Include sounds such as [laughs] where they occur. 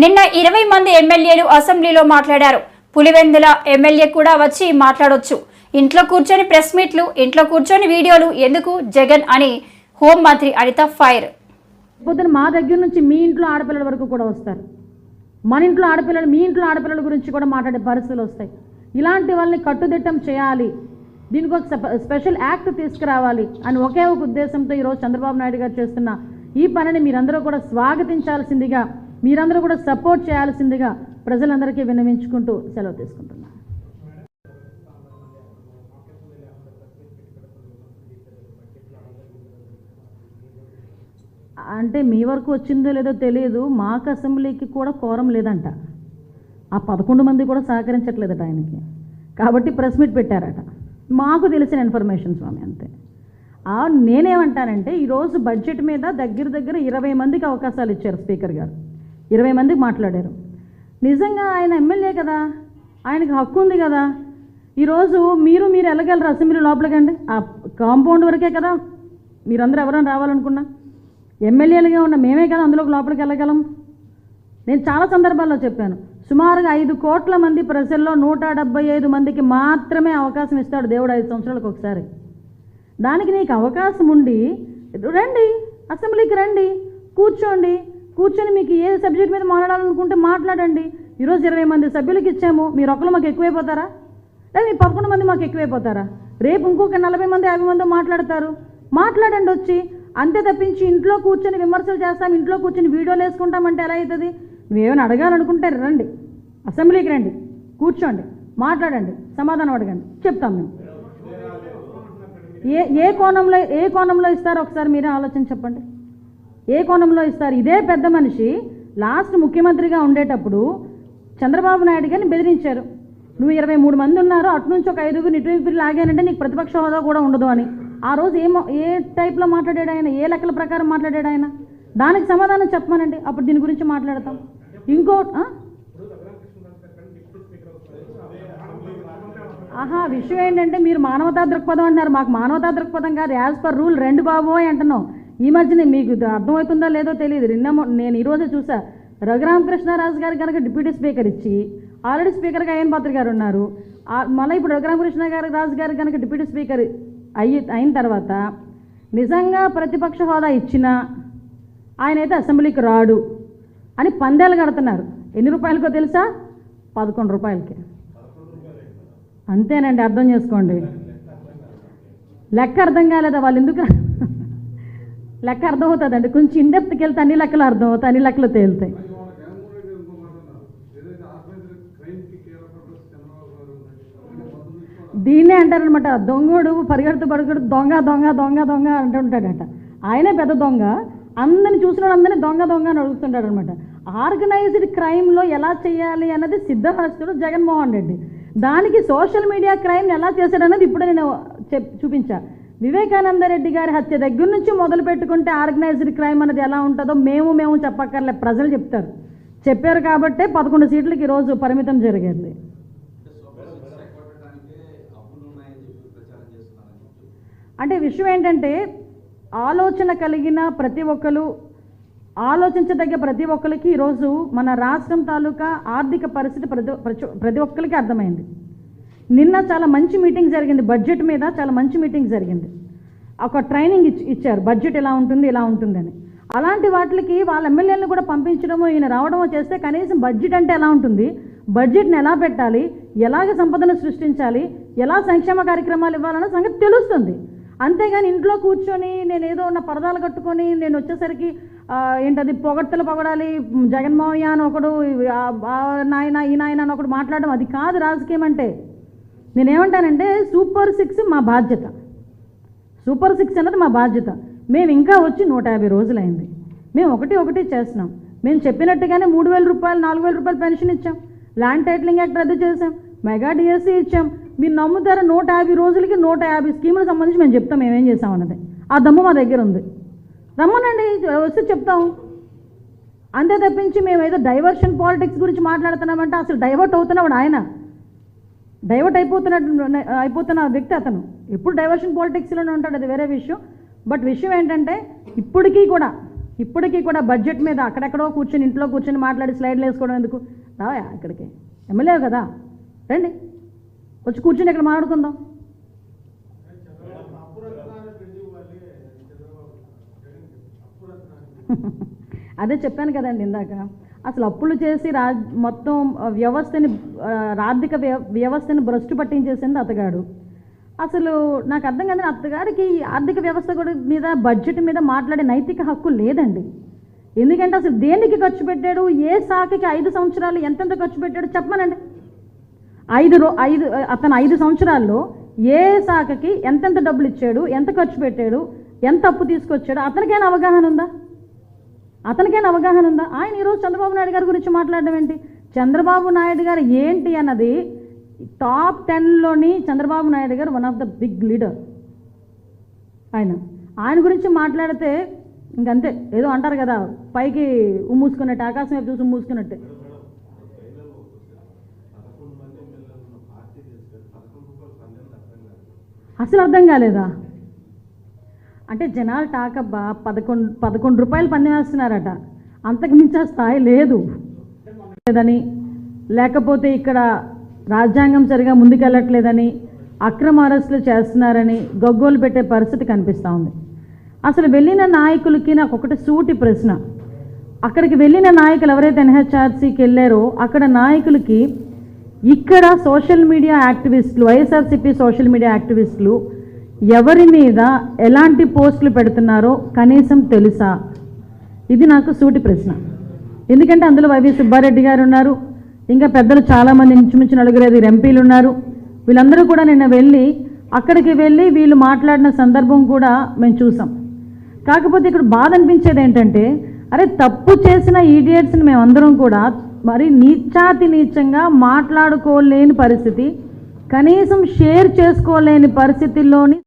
నిన్న ఇరవై మంది ఎమ్మెల్యేలు అసెంబ్లీలో మాట్లాడారు. పులివెందుల ఎమ్మెల్యే కూడా వచ్చి మాట్లాడొచ్చు. ఇంట్లో కూర్చొని ప్రెస్ మీట్లు ఇంట్లో కూర్చొని వీడియోలు ఎందుకు జగన్ అని హోంమంత్రి అనిత ఫైర్. పొద్దున మా దగ్గర నుంచి మీ ఇంట్లో ఆడపిల్లల వరకు కూడా వస్తారు. మన ఇంట్లో ఆడపిల్లలు మీ ఇంట్లో ఆడపిల్లల గురించి కూడా మాట్లాడే పరిస్థితులు వస్తాయి. ఇలాంటి వాళ్ళని కట్టుదిట్టం చేయాలి. దీనికి ఒక స్పెషల్ యాక్ట్ తీసుకురావాలి అని ఒకే ఒక ఉద్దేశంతో ఈరోజు చంద్రబాబు నాయుడు గారు చేస్తున్న ఈ పనిని మీరందరూ కూడా స్వాగతించాల్సిందిగా మీరందరూ కూడా సపోర్ట్ చేయాల్సిందిగా ప్రజలందరికీ విన్నవించుకుంటూ సెలవు తీసుకుంటున్నాను. అంటే మీ వరకు వచ్చిందో లేదో తెలియదు మాకు అసెంబ్లీకి కూడా కోరం లేదంట. ఆ పదకొండు మంది కూడా సహకరించట్లేదట ఆయనకి. కాబట్టి ప్రెస్ మీట్ పెట్టారట. మాకు తెలిసిన ఇన్ఫర్మేషన్ స్వామి అంతే. నేనేమంటానంటే ఈరోజు బడ్జెట్ మీద దగ్గర దగ్గర ఇరవై మందికి అవకాశాలు ఇచ్చారు స్పీకర్ గారు. ఇరవై మందికి మాట్లాడారు. నిజంగా ఆయన ఎమ్మెల్యే కదా? ఆయనకి హక్కు ఉంది కదా? ఈరోజు మీరు మీరు వెళ్ళగలరు అసెంబ్లీ లోపలికండి ఆ కాంపౌండ్ వరకే కదా మీరందరూ ఎవరైనా రావాలనుకున్నా? ఎమ్మెల్యేలుగా ఉన్న మేమే కదా అందులోకి లోపలికి వెళ్ళగలం? నేను చాలా సందర్భాల్లో చెప్పాను. సుమారుగా ఐదు కోట్ల మంది ప్రజల్లో నూట డెబ్బై ఐదు మందికి మాత్రమే అవకాశం ఇస్తాడు దేవుడు ఐదు సంవత్సరాలకు ఒకసారి. దానికి నీకు అవకాశం ఉండి రండి అసెంబ్లీకి రండి కూర్చోండి కూర్చొని మీకు ఏ సబ్జెక్ట్ మీద మాట్లాడాలనుకుంటే మాట్లాడండి. ఈరోజు ఇరవై మంది సభ్యులకి ఇచ్చాము. మీరు ఒకరు మాకు ఎక్కువైపోతారా? లేదా మీ పదకొండు మంది మాకు ఎక్కువైపోతారా? రేపు ఇంకొక నలభై మంది యాభై మంది మాట్లాడతారు. మాట్లాడండి వచ్చి. అంతే తప్పించి ఇంట్లో కూర్చొని విమర్శలు చేస్తాం ఇంట్లో కూర్చొని వీడియోలు వేసుకుంటామంటే ఎలా అవుతుంది? మేమేమైనా అడగాలనుకుంటే రండి. అసెంబ్లీకి రండి. కూర్చోండి. మాట్లాడండి. సమాధానం అడగండి. చెప్తాం మేము. ఏ ఏ కోణంలో ఏ కోణంలో ఇస్తారో ఒకసారి మీరే ఆలోచన చెప్పండి. ఏ కోణంలో ఇస్తారు? ఇదే పెద్ద మనిషి లాస్ట్ ముఖ్యమంత్రిగా ఉండేటప్పుడు చంద్రబాబు నాయుడు గారిని బెదిరించారు. నువ్వు ఇరవై మూడు మంది ఉన్నారు అటు నుంచి ఒక ఐదుగురు ఇటు వైపు లాగానంటే నీకు ప్రతిపక్ష హోదా కూడా ఉండదు అని. ఆ రోజు ఏమో ఏ టైప్లో మాట్లాడాడు ఆయన? ఏ లెక్కల ప్రకారం మాట్లాడాడు ఆయన? దానికి సమాధానం చెప్పమనండి అప్పుడు దీని గురించి మాట్లాడతాం. ఇంకో ఆహా విషయం ఏంటంటే మీరు మానవతా దృక్పథం అంటున్నారు. మాకు మానవతా దృక్పథం కాదు. యాజ్ పర్ రూల్ రెండు బాబు అంటున్నాం. ఈ మధ్యన మీకు అర్థమవుతుందా అర్థమవుతుందో లేదో తెలియదు. నిన్న నేను ఈరోజు చూసా. రఘురామకృష్ణరాజు గారు కనుక డిప్యూటీ స్పీకర్ ఇచ్చి ఆల్రెడీ స్పీకర్గా అయ్యన్ పాత్ర గారు ఉన్నారు. మళ్ళీ ఇప్పుడు రఘురామకృష్ణ గారు రాజు గారు కనుక డిప్యూటీ స్పీకర్ అయ్యి అయిన తర్వాత నిజంగా ప్రతిపక్ష హోదా ఇచ్చినా ఆయన అయితే అసెంబ్లీకి రాడు అని పందేలు కడుతున్నారు. ఎన్ని రూపాయలకో తెలుసా? పదకొండు రూపాయలకి. అంతేనండి అర్థం చేసుకోండి. లెక్క అర్థం కాలేదా? వాళ్ళు ఎందుకు లెక్క అర్థమవుతుందండి. కొంచెం ఇండెప్త్కి వెళ్తే అన్ని లెక్కలు అర్థమవుతాయి అన్ని లెక్కలు తేలుతాయి. దీన్నే అంటారనమాట దొంగోడు పరిగెడుతూ పరిగెడుతూ దొంగ దొంగ దొంగ దొంగ అంటుంటాడట ఆయనే పెద్ద దొంగ. అందరిని చూసిన అందరినీ దొంగ దొంగ అని అడుగుతుంటాడు అనమాట ఆర్గనైజ్డ్ క్రైమ్లో ఎలా చేయాలి అన్నది సిద్ధహస్తుడు జగన్మోహన్ రెడ్డి. దానికి సోషల్ మీడియా క్రైమ్ని ఎలా చేశాడన్నది ఇప్పుడు నేను చెప్ చూపించా. వివేకానంద రెడ్డి గారి హత్య దగ్గర నుంచి మొదలు పెట్టుకుంటే ఆర్గనైజ్డ్ క్రైమ్ అనేది ఎలా ఉంటుందో మేము మేము చెప్పక్కర్లే. ప్రజలు చెప్తారు. చెప్పారు కాబట్టే పదకొండు సీట్లకి ఈరోజు పరిమితం జరిగింది. అంటే విషయం ఏంటంటే ఆలోచన కలిగిన ప్రతి ఒక్కరు ఆలోచించదగ్గ ప్రతి ఒక్కరికి ఈరోజు మన రాష్ట్రం తాలూకా ఆర్థిక పరిస్థితి ప్రతి ప్రతి- ప్రతి ఒక్కరికి అర్థమైంది. నిన్న చాలా మంచి మీటింగ్ జరిగింది. బడ్జెట్ మీద చాలా మంచి మీటింగ్ జరిగింది. ఒక ట్రైనింగ్ ఇచ్చి ఇచ్చారు. బడ్జెట్ ఎలా ఉంటుంది ఇలా ఉంటుందని. అలాంటి వాటికి వాళ్ళ ఎమ్మెల్యేలను కూడా పంపించడము ఈయన రావడమో చేస్తే కనీసం బడ్జెట్ అంటే ఎలా ఉంటుంది? బడ్జెట్ని ఎలా పెట్టాలి? ఎలాగ సంపదను సృష్టించాలి? ఎలా సంక్షేమ కార్యక్రమాలు ఇవ్వాలన్న సంగతి తెలుస్తుంది. అంతేగాని ఇంట్లో కూర్చొని నేను ఏదో ఉన్న పరదాలు కట్టుకొని నేను వచ్చేసరికి ఏంటది పొగడ్తలు పొగడాలి. జగన్మోహన్ అని ఒకడు నాయన ఈ నాయన అని ఒకడు మాట్లాడడం అది కాదు రాజకీయం అంటే. నేనేమంటానంటే సూపర్ సిక్స్ మా బాధ్యత. సూపర్ సిక్స్ అన్నది మా బాధ్యత. మేము ఇంకా వచ్చి నూట యాభై రోజులైంది. మేము ఒకటి ఒకటి చేస్తున్నాం. మేము చెప్పినట్టుగానే మూడు వేల రూపాయలు నాలుగు వేల రూపాయలు పెన్షన్ ఇచ్చాం. ల్యాండ్ టైటిలింగ్ యాక్ట్ రద్దు చేసాం మెగా డిఎస్సీ ఇచ్చాం. మీరు నమ్ముతారా నూట యాభై రోజులకి నూట యాభై స్కీములకు సంబంధించి మేము చెప్తాం మేమేం చేసాం అన్నది. ఆ దమ్ము మా దగ్గర ఉంది. రమ్మనండి వస్తే చెప్తాం. అంతే తప్పించి మేము ఏదో డైవర్షన్ పాలిటిక్స్ గురించి మాట్లాడుతున్నామంటే అసలు డైవర్ట్ అవుతున్నాడు ఆయన. డైవర్ట్ అయిపోతున్నట్టు అయిపోతున్న వ్యక్తి అతను. ఎప్పుడు డైవర్షన్ పాలిటిక్స్లోనే ఉంటాడు అది వేరే విషయం. బట్ విషయం ఏంటంటే ఇప్పటికీ కూడా ఇప్పటికీ కూడా బడ్జెట్ మీద అక్కడెక్కడో కూర్చొని ఇంట్లో కూర్చొని మాట్లాడి స్లైడ్లు వేసుకోవడం ఎందుకు? రావా అక్కడికి ఎమ్మెల్యే కదా. రండి. వచ్చి కూర్చొని ఇక్కడ మాట్లాడుకుందాం. [laughs] అదే చెప్పాను కదండి ఇందాక. అసలు అప్పులు చేసి రా మొత్తం వ్యవస్థని ఆర్థిక వ్య- వ్యవస్థని భ్రష్టు పట్టించేసింది అతగాడు. అసలు నాకు అర్థం కాదు అత్తగారికి ఈ ఆర్థిక వ్యవస్థ కూడా మీద బడ్జెట్ మీద మాట్లాడే నైతిక హక్కు లేదండి. ఎందుకంటే అసలు దేనికి ఖర్చు పెట్టాడు? ఏ శాఖకి ఐదు సంవత్సరాలు ఎంతెంత ఖర్చు పెట్టాడు? చెప్పమనండి. ఐదు రో ఐదు అతను ఐదు సంవత్సరాల్లో ఏ శాఖకి ఎంతెంత డబ్బులు ఇచ్చాడు? ఎంత ఖర్చు పెట్టాడు? ఎంత అప్పు తీసుకొచ్చాడు? అతనికైనా అవగాహన ఉందా? అతనికైనా అవగాహన ఉందా? ఆయన ఈరోజు చంద్రబాబు నాయుడు గారి గురించి మాట్లాడడం ఏంటి? చంద్రబాబు నాయుడు గారు ఏంటి అన్నది top టెన్లోని Chandrababu Naidu garu one of the big leader. ఆయన ఆయన గురించి మాట్లాడితే ఇంకంతే. ఏదో అంటారు కదా పైకి ఉమ్మూసుకున్నట్టు ఆకాశం వైపు చూసి ఉమ్మూసుకున్నట్టే. అసలు అర్థం కాలేదా? అంటే జనాలు టాకబ్బా పదకొండు పదకొండు రూపాయలు పందెం వేస్తున్నారట. అంతకు మించి స్థాయి లేదు. లేదని లేకపోతే ఇక్కడ రాజ్యాంగం సరిగా ముందుకెళ్ళట్లేదని అక్రమ అరెస్టులు చేస్తున్నారని గగ్గోలు పెట్టే పరిస్థితి కనిపిస్తూ ఉంది. అసలు వెళ్ళిన నాయకులకి నాకు ఒకటి సూటి ప్రశ్న. అక్కడికి వెళ్ళిన నాయకులు ఎవరైతే ఎన్హెచ్ఆర్సీకి వెళ్ళారో అక్కడ నాయకులకి ఇక్కడ సోషల్ మీడియా యాక్టివిస్టులు వైఎస్ఆర్సీపీ సోషల్ మీడియా యాక్టివిస్టులు ఎవరి మీద ఎలాంటి పోస్టులు పెడుతున్నారో కనీసం తెలుసా? ఇది నాకు సూటి ప్రశ్న. ఎందుకంటే అందులో వైవి సుబ్బారెడ్డి గారు ఉన్నారు ఇంకా పెద్దలు చాలామంది ఇంచుమించు నలుగురు ఐదుగురు ఎంపీలు ఉన్నారు. వీళ్ళందరూ కూడా నిన్న వెళ్ళి అక్కడికి వెళ్ళి వీళ్ళు మాట్లాడిన సందర్భం కూడా మేము చూసాం. కాకపోతే ఇక్కడ బాధ అనిపించేది ఏంటంటే అరే తప్పు చేసిన ఈడియట్స్ని మేమందరం కూడా మరి నీచాతి నీచంగా మాట్లాడుకోలేని పరిస్థితి కనీసం షేర్ చేసుకోలేని పరిస్థితుల్లోని